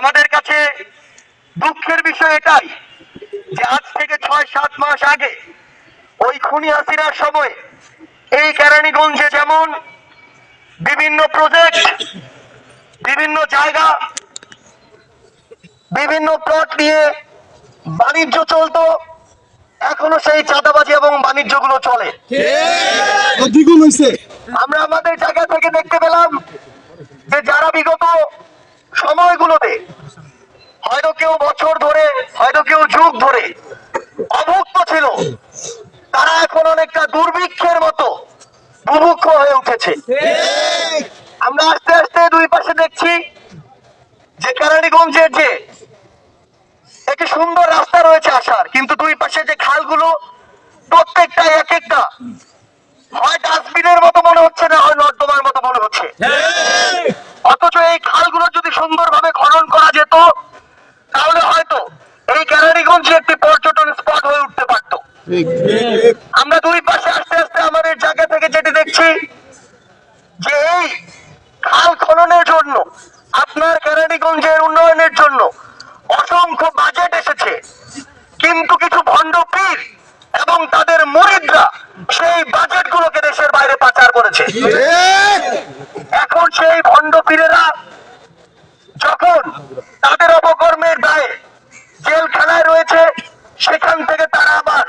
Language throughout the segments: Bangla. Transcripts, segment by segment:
আমাদের কাছে দুঃখের বিষয় এটাই যে আজ থেকে ছয় সাত মাস আগে ওই খুনি হাসিনার সময় এই কেরানীগঞ্জে যেমন বিভিন্ন প্রজেক্ট বিভিন্ন জায়গা বিভিন্ন প্লট নিয়ে বাণিজ্য চলতো এখনও সেই চাঁদাবাজি এবং বাণিজ্যগুলো চলে আমরা আমাদের জায়গা থেকে দেখতে পেলাম যে যারা বিগত সময়গুলোতে হয়তো কেউ বছর ধরে হয়তো কেউ যুগ ধরে অভুক্ত ছিল তারা এখন অনেকটা দুর্ভিক্ষের মতো বুভুক্ষ হয়ে উঠেছে আমরা আস্তে আস্তে দুই পাশে দেখছি যে কেরানীগঞ্জের যে একটি সুন্দর রাস্তা রয়েছে আসার কিন্তু দুই পাশে যে খালগুলো প্রত্যেকটা এক একটা হয় ডাস্টবিনের মতো মনে হচ্ছে না হয় নর্দমার মতো মনে হচ্ছে। অথচ এই খালগুলো যদি সুন্দরভাবে খনন করা যেত তাহলে হয়তো এই ক্যারারিগঞ্জে একটি পর্যটন স্পট হয়ে উঠতে পারত আমরা দুই পাশে আস্তে আস্তে আমাদের জায়গা থেকে যেটি দেখছি যে এই খাল খননের জন্য আপনার ক্যারারিগঞ্জের উন্নয়নের জন্য অসংখ্য বাজেট এসেছে কিন্তু কিছু ভণ্ড পীর এবং তাদের সেই বাজেট গুলোকে দেশের বাইরে পাচার করেছে। এখন সেই ভণ্ড পীরেরা যখন তাদের অপকর্মের দায়ে জেলখানায় রয়েছে সেখান থেকে তারা আবার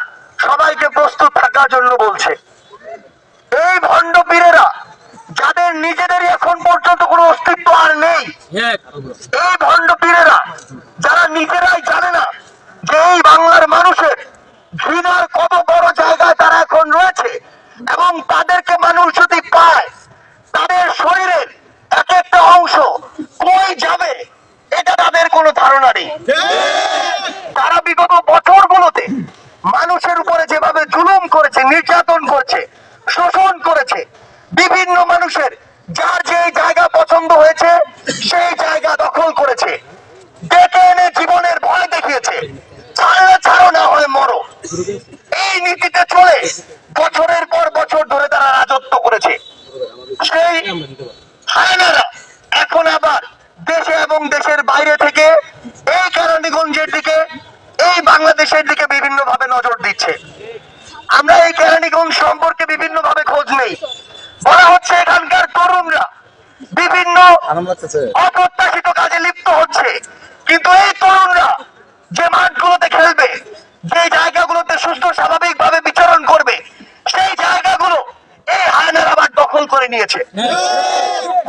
সবাইকে প্রস্তুত থাকার জন্য বলছে। এই ভণ্ড পীরেরা যাদের নিজেদেরই এখন পর্যন্ত কোনো অস্তিত্ব আর নেই এই ভণ্ড পীরেরা যারা নিজেরাই জানে না যে এই বাংলার এবং তাদেরকে মানুষ যদি পায়, তাদের শরীরের এক একটা অংশ কই যাবে, এটা তাদের কোনো ধারণা নেই। তারা বিগত বছরগুলোতে মানুষের উপরে যেভাবে জুলুম করেছে, নির্যাতন করেছে, শোষণ করেছে, বিভিন্ন মানুষের যার যে জায়গা পছন্দ হয়েছে, সেই জায়গা দখল করেছে। ডেকে এনে জীবনের ভয় দেখিয়েছে। ছাড়লে ছাড়ো, না হয় মরো। এই নীতিতে চলে বছরের পর বছর ধরে তারা রাজত্ব করেছে। সেই হায়নারা এখন আবার দেশে এবং দেশের বাইরে থেকে এই কেরানীগঞ্জের দিকে, এই বাংলাদেশের দিকে বিভিন্ন ভাবে নজর দিচ্ছে। আমরা এই কেরানীগঞ্জ সম্পর্কে বিভিন্ন ভাবে খোঁজ নেই। বলা হচ্ছে এখানকার তরুণরা বিভিন্ন অপ্রত্যাশিত কাজে লিপ্ত হচ্ছে। কিন্তু এই তরুণরা যে মাঠগুলোতে খেলবে যে জায়গাগুলোতে সুস্থ স্বাভাবিক ভাবে বিচরণ করবে, সেই জায়গাগুলো এই হায়নার আবার দখল করে নিয়েছে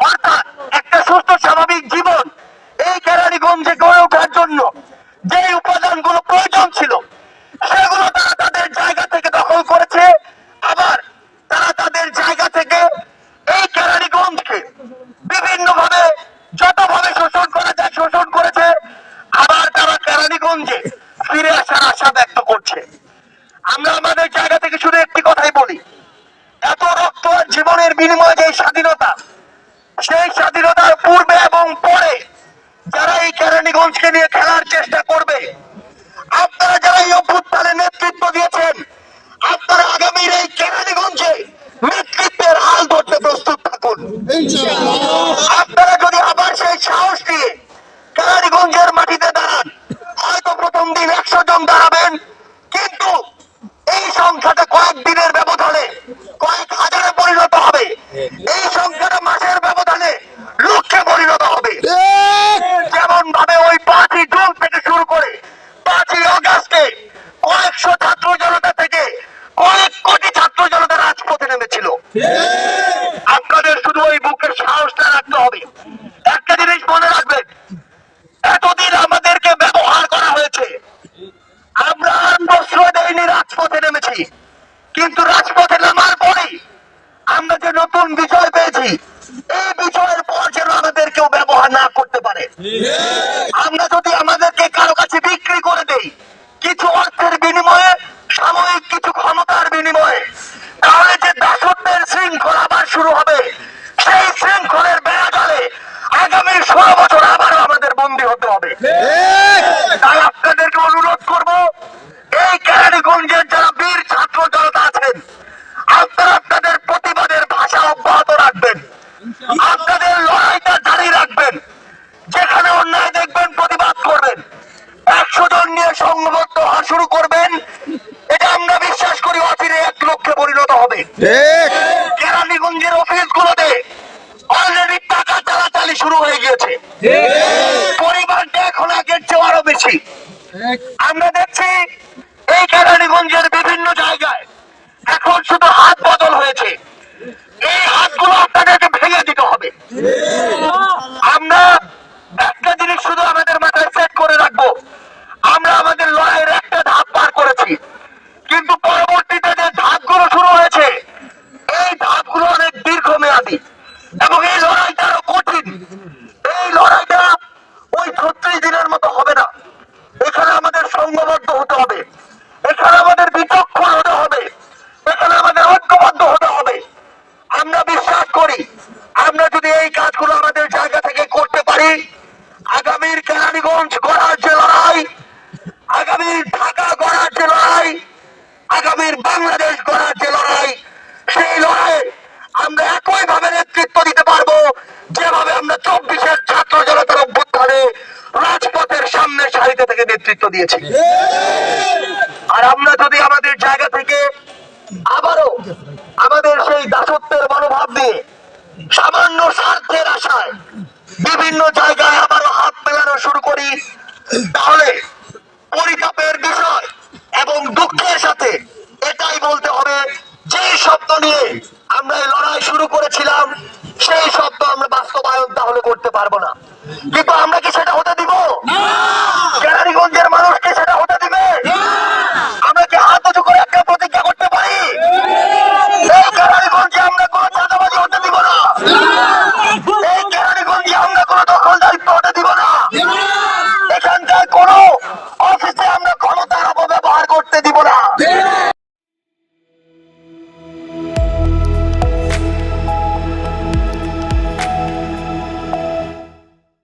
অর্থাৎ একটা সুস্থ স্বাভাবিক জীবন এই কেরানীগঞ্জে গড়ে ওঠার জন্য যে উপাদানগুলো প্রয়োজন ছিল সেগুলো তারা তাদের জায়গা থেকে দখল করেছে আবার তারা তাদের জায়গা থেকে এই কেরানীগঞ্জকে বিভিন্ন ভাবে যত ভাবে শোষণ করা যায় শোষণ করেছে আবার তারা কেরানীগঞ্জে ফিরে আসার আশা ব্যক্ত করছে আমরা আমাদের জায়গা থেকে শুধু একটি কথাই বলি এত রক্ত আর জীবনের বিনিময়ে যে স্বাধীনতা, সেই স্বাধীনতার পূর্বে এবং পরে যারা এই কেরানীগঞ্জকে নিয়ে খেলার চেষ্টা করবে, আপনারা যারা এই অভ্যুত্থানে নেতৃত্ব দিয়েছেন, আপনারা আগামীর এই কেরানীগঞ্জে নেতৃত্বের হাল ধরতে প্রস্তুত থাকুন। আপনারা যদি আবার সেই সাহস নিয়ে কেরানীগঞ্জের মাটিতে দাঁড়ান, হয়তো প্রথম দিন একশো জন দাঁড়াবেন, কিন্তু এই সংখ্যাটা কয়েক হবে। আপনাদেরকে অনুরোধ করব এই কেরানীগঞ্জের যারা বীর ছাত্র জনতা আছেন আপনারা আপনাদের প্রতিবাদের ভাষা অব্যাহত রাখবেন। আপনাদের লড়াইটা জারি রাখবেন। যেখানে অন্যায় দেখবেন প্রতিবাদ করবেন। একশো জন নিয়ে সংঘবদ্ধ হওয়া শুরু করবেন। এটা আমরা বিশ্বাস করি অচিরে এক লক্ষে পরিণত হবে। কেরানীগঞ্জের অফিসগুলোতে অলরেডি টাকা চালাচালি শুরু হয়ে গিয়েছে। দিয়েছি আর আমরা যদি আমাদের জায়গা থেকে আবারও আমাদের সেই দাসত্বের মনোভাব দিয়ে সামান্য স্বার্থের আশায় বিভিন্ন জায়গায় আবারও হাত মেলানো শুরু করি, তাহলে